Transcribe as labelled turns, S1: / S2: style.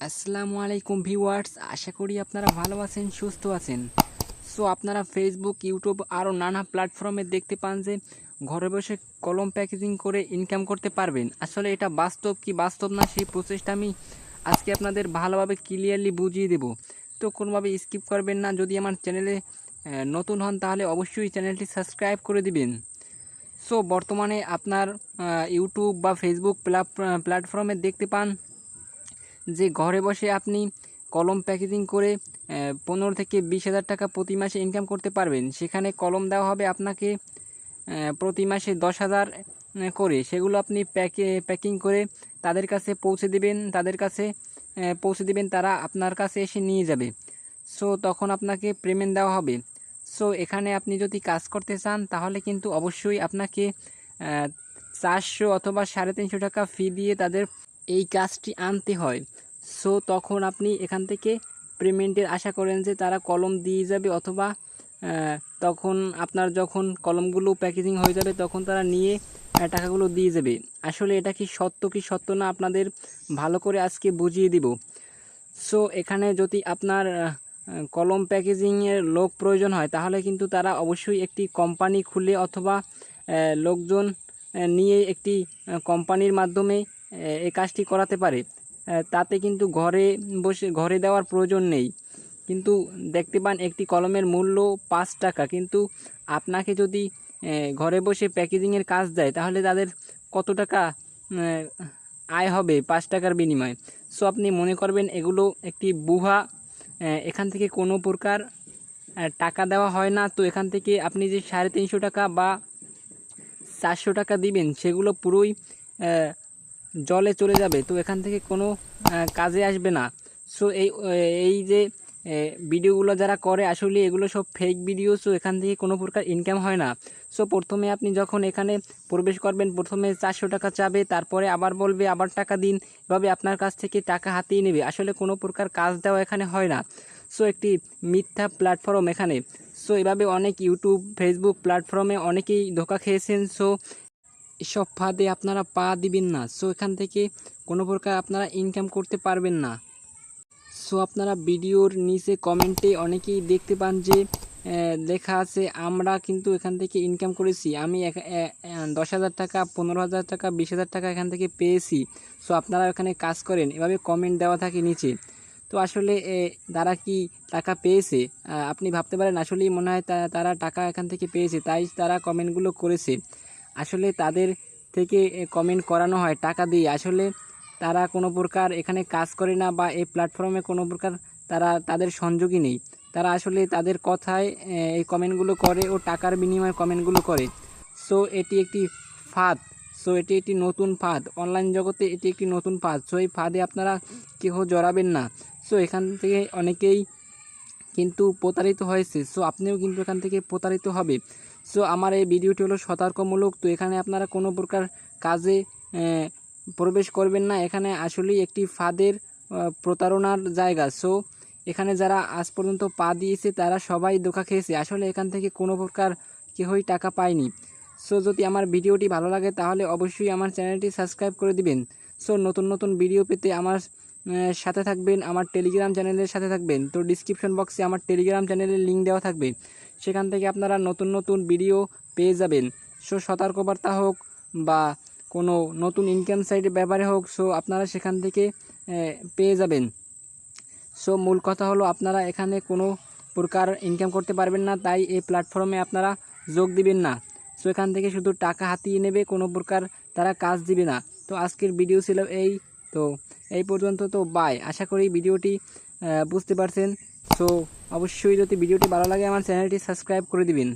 S1: আসসালামু আলাইকুম ভিউয়ার্স, আশা করি আপনারা ভালো আছেন, সুস্থ আছেন। সো, আপনারা ফেসবুক ইউটিউব আরও নানা প্ল্যাটফর্মে দেখতে পান যে ঘরে বসে কলম প্যাকেজিং করে ইনকাম করতে পারবেন। আসলে এটা বাস্তব কি বাস্তব না, সেই প্রসেসটা আমি আজকে আপনাদের ভালোভাবে ক্লিয়ারলি বুঝিয়ে দেব। তো, কোনোভাবে স্কিপ করবেন না, যদি আমার চ্যানেলে নতুন হন, তাহলে অবশ্যই চ্যানেলটি সাবস্ক্রাইব করে দিবেন। সো, বর্তমানে আপনার ইউটিউব বা ফেসবুক প্ল্যাটফর্মে দেখতে পান। যে ঘরে বসে আপনি কলম প্যাকেজিং করে পনেরো থেকে বিশ হাজার টাকা প্রতি মাসে ইনকাম করতে পারবেন। সেখানে কলম দেওয়া হবে আপনাকে প্রতি মাসে দশ হাজার করে। সেগুলো আপনি প্যাকে, প্যাকিং করে তাদের কাছে পৌঁছে দিবেন, তাদের কাছে পৌঁছে দিবেন, তারা আপনার কাছে এসে নিয়ে যাবে। সো, তখন আপনাকে পেমেন্ট দেওয়া হবে। সো, এখানে আপনি যদি কাজ করতে চান, তাহলে কিন্তু অবশ্যই আপনাকে চারশো অথবা সাড়ে তিনশো টাকা ফি দিয়ে তাদের এই কাজটি আনতে হয়। সো, তখন আপনি এখান থেকে পেমেন্টের আশা করেন যে তারা কলম দিয়ে যাবে অথবা তখন আপনার যখন কলমগুলো প্যাকেজিং হয়ে যাবে তখন তারা নিয়ে টাকাগুলো দিয়ে যাবে। আসলে এটা কি সত্য কি সত্য না আপনাদের ভালো করে আজকে বুঝিয়ে দিব। সো, এখানে যদি আপনার কলম প্যাকেজিংয়ের লোক প্রয়োজন হয়, তাহলে কিন্তু তারা অবশ্যই একটি কোম্পানি খুলে অথবা লোকজন নিয়ে একটি কোম্পানির মাধ্যমে এই কাজটি করাতে পারে। তাতে কিন্তু ঘরে বসে, ঘরে দেওয়ার প্রয়োজন নেই। কিন্তু দেখতে পান, একটি কলমের মূল্য পাঁচ টাকা। কিন্তু আপনাকে যদি ঘরে বসে প্যাকেজিংয়ের কাজ দেয়, তাহলে তাদের কত টাকা আয় হবে পাঁচ টাকার বিনিময়ে? সো, আপনি মনে করবেন এগুলো একটি বুহা। এখান থেকে কোনো প্রকার টাকা দেওয়া হয় না। তো এখান থেকে আপনি যে সাড়ে তিনশো টাকা বা চারশো টাকা দিবেন, সেগুলো পুরোই জলে চলে যাবে, তো এখান থেকে কোনো কাজে আসবে না। সো এই এই যে ভিডিওগুলো যারা করে, আসলে এগুলো সব ফেক ভিডিও সো এখান থেকে কোনো প্রকার ইনকাম হয় না। সো প্রথমে আপনি যখন এখানে প্রবেশ করবেন, প্রথমে চারশো টাকা চাবে, তারপরে আবার বলবে, আবার টাকা দিন, এভাবে আপনার কাছ থেকে টাকা হাতিয়ে নেবে। আসলে কোনো প্রকার কাজ দেওয়া এখানে হয় না। সো একটি মিথ্যা প্ল্যাটফর্ম এখানে। সো এভাবে অনেক ইউটিউব ফেসবুক প্ল্যাটফর্মে অনেকেই ধোকা খেয়েছেন। সো এসব ফাঁদে আপনারা পা দিবেন না। সো এখান থেকে কোনো প্রকার আপনারা ইনকাম করতে পারবেন না। সো আপনারা ভিডিওর নিচে কমেন্টে অনেকেই দেখতে পান যে লেখা আছে, আমরা কিন্তু এখান থেকে ইনকাম করেছি। আমি দশ হাজার টাকা, পনেরো হাজার টাকা, বিশ হাজার টাকা এখান থেকে পেয়েছি। সো আপনারা এখানে কাজ করেন। এভাবে কমেন্ট দেওয়া থাকে নিচে। তো আসলে তারা কি টাকা পেয়েছে? আপনি ভাবতে পারেন, আসলেই মনে হয় তারা টাকা এখান থেকে পেয়েছে, তাই তারা কমেন্টগুলো করেছে। আসলে তাদের থেকে কমেন্ট করানো হয় টাকা দিয়ে। আসলে তারা কোনো প্রকার এখানে কাজ করে না বা এই প্ল্যাটফর্মে কোনো প্রকার তারা, তাদের সংযোগই নেই। তারা আসলে তাদের কথায় এই কমেন্টগুলো করে ও টাকার বিনিময়ে কমেন্টগুলো করে। সো এটি একটি ফাঁদ। সো এটি একটি নতুন ফাঁদ। অনলাইন জগতে এটি একটি নতুন ফাঁদ। সো এই ফাঁদে আপনারা কেউ জড়াবেন না। সো এখান থেকে অনেকেই কিন্তু প্রতারিত হয়েছে। সো আপনিও কিন্তু এখান থেকে প্রতারিত হবে। সো আমার এই ভিডিওটি হলো সতর্কমূলক। তো এখানে আপনারা কোনো প্রকার কাজে প্রবেশ করবেন না। এখানে আসলেই একটি ফাঁদের প্রতারণার জায়গা। সো এখানে যারা আজ পর্যন্ত পা দিয়েছে, তারা সবাই ধোকা খেয়েছে। আসলে এখান থেকে কোনো প্রকার কেউই টাকা পায়নি। সো যদি আমার ভিডিওটি ভালো লাগে, তাহলে অবশ্যই আমার চ্যানেলটি সাবস্ক্রাইব করে দিবেন। সো নতুন নতুন ভিডিও পেতে আমার সাথে থাকবেন। আমার টেলিগ্রাম চ্যানেলের সাথে থাকবেন। তো ডিসক্রিপশন বক্সে আমার টেলিগ্রাম চ্যানেলের লিঙ্ক দেওয়া থাকবে। সেখান থেকে আপনারা নতুন নতুন ভিডিও পেয়ে যাবেন। সো সতর্কবার্তা হোক বা কোনো নতুন ইনকাম সাইটের ব্যাপারে হোক সো আপনারা সেখান থেকে পেয়ে যাবেন। সো মূল কথা হলো আপনারা এখানে কোনো প্রকার ইনকাম করতে পারবেন না, তাই এই প্ল্যাটফর্মে আপনারা যোগ দিবেন না। সো এখান থেকে শুধু টাকা হাতিয়ে নেবে, কোনো প্রকার তারা কাজ দিবে না। তো, আজকের ভিডিও ছিল এই। তো, এই পর্যন্ত তো বাই আশা করি ভিডিওটি বুঝতে পারছেন। সো অবশ্যই যদি ভিডিওটি ভালো লাগে আমার চ্যানেলটি সাবস্ক্রাইব করে দিবেন।